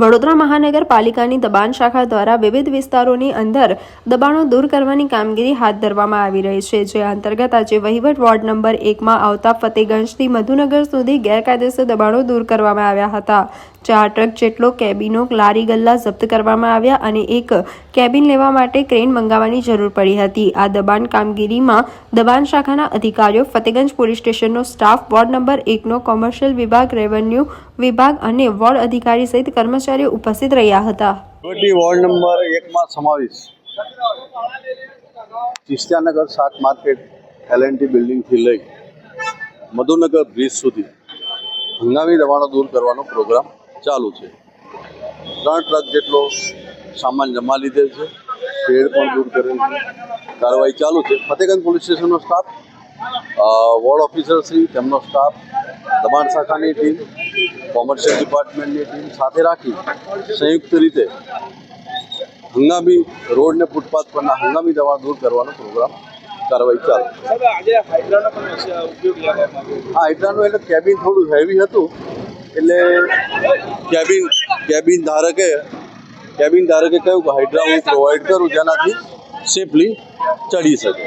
વડોદરા મહાનગરપાલિકાની દબાણ શાખા દ્વારા વિવિધ વિસ્તારોની અંદર દબાણો દૂર કરવાની કામગીરી હાથ ધરવામાં આવી રહી છે, જે અંતર્ગત આજે વહીવટ વોર્ડ નંબર એકમાં આવતા ફતેગંજથી મધુનગર સુધી ગેરકાયદેસર દબાણો દૂર કરવામાં આવ્યા હતા ચાર ટ્રક જેટલો કેબિનો લારી ગલ્લા જપ્ત કરવામાં આવ્યા અને એક કેબિન લેવા માટે ક્રેન મંગાવવાની જરૂર પડી હતી. આ દબાણ કામગીરીમાં દબાણ શાખાના અધિકારીઓ ફતેગંજ પોલીસ સ્ટેશનનો સ્ટાફ વોર્ડ નંબર એકનો કોમર્શિયલ વિભાગ રેવન્યુ વિભાગ અને વોર્ડ અધિકારી સહિત કર્મચારીઓ ઉપસ્થિત રહ્યા હતા. વોર્ડ નંબર એકમાં સમાવેશ. ચિસ્તિયાનગર શાક માર્કેટ એલએનટી બિલ્ડિંગથી લઈ મધુનગર બ્રિજ સુધી હંગામી દબાણો દૂર કરવાનો પ્રોગ્રામ ચાલુ છે. ત્રણ ટ્રક જેટલો સામાન જમા લીધેલ છે. શેડ પણ દૂર કરેલ છે. કાર્યવાહી ચાલુ છે. ફતેગંજ પોલીસ સ્ટેશનનો સ્ટાફ વોર્ડ ઓફિસર શ્રી તેમનો સ્ટાફ દબાણ શાખાની ટીમ કોમર્શિયલ ડિપાર્ટમેન્ટની ટીમ સાથે રાખી સંયુક્ત રીતે હંગામી રોડ ને ફૂટપાથ પરના હંગામી દવા દૂર કરવાનો પ્રોગ્રામ કાર્યવાહી ચાલુ આ હાઇડ્રાનું એટલે કેબિન થોડું હેવી હતું એટલે કેબિન કેબિન ધારકે કેબિન ધારકે કહ્યું કે હાઇડ્રા હું પ્રોવાઈડ કરું જેનાથી સેફલી ચડી શકે.